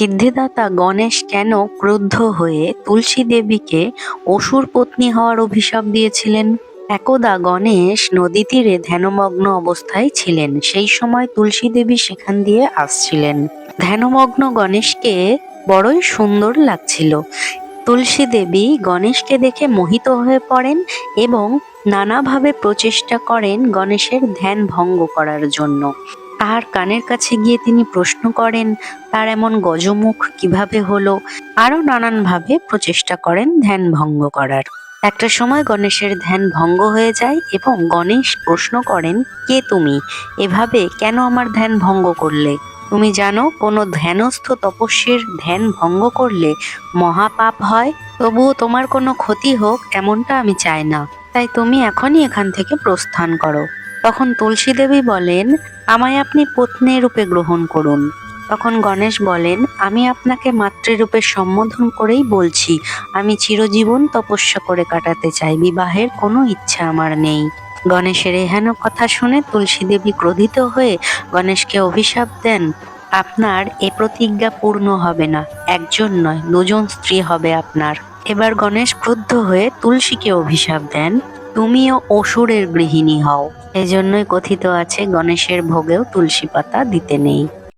সিদ্ধিদাতা গণেশ কেন ক্রুদ্ধ হয়ে তুলসী দেবীকে অসুর পত্নী হওয়ার অভিশাপ দিয়েছিলেন? একদা গণেশ নদী তীরে ধ্যানমগ্ন অবস্থায় ছিলেন। সেই সময় তুলসী দেবী সেখান দিয়ে আসছিলেন। ধ্যানমগ্ন গণেশকে বড়ই সুন্দর লাগছিল। তুলসী দেবী গণেশকে দেখে মোহিত হয়ে পড়েন এবং নানাভাবে প্রচেষ্টা করেন গণেশের ধ্যান ভঙ্গ করার জন্য। তার কানের কাছে গিয়ে তিনি প্রশ্ন করেন, তার এমন গজমুখ কীভাবে হলো? আরও নানানভাবে প্রচেষ্টা করেন ধ্যান ভঙ্গ করার। একটা সময় গণেশের ধ্যান ভঙ্গ হয়ে যায় এবং গণেশ প্রশ্ন করেন, কে তুমি? এভাবে কেন আমার ধ্যান ভঙ্গ করলে? তুমি জানো, কোনো ধ্যানস্থ তপস্বীর ধ্যান ভঙ্গ করলে মহাপাপ হয়। তবুও তোমার কোনো ক্ষতি হোক, এমনটা আমি চাই না। তাই তুমি এখনই এখান থেকে প্রস্থান করো। তখন তুলসী দেবী বলেন, আমায় আপনি পত্নী রূপে গ্রহণ করুন। তখন গণেশ বলেন, আমি আপনাকে মাতৃরূপে সম্বোধন করেই বলছি, আমি চিরজীবন তপস্যা করে কাটাতে চাই, বিবাহের কোনো ইচ্ছা আমার নেই। গণেশের এহেন কথা শুনে তুলসী দেবী ক্রোধিত হয়ে গণেশকে অভিশাপ দেন, আপনার এ প্রতিজ্ঞা পূর্ণ হবে না, একজন নয়, দুজন স্ত্রী হবে আপনার। এবার গণেশ ক্রুদ্ধ হয়ে তুলসীকে অভিশাপ দেন। তুমিও অসুরের গৃহিণী হও। এজন্যই কথিত আছে গণেশের ভোগেও তুলসী পাতা দিতে নেই।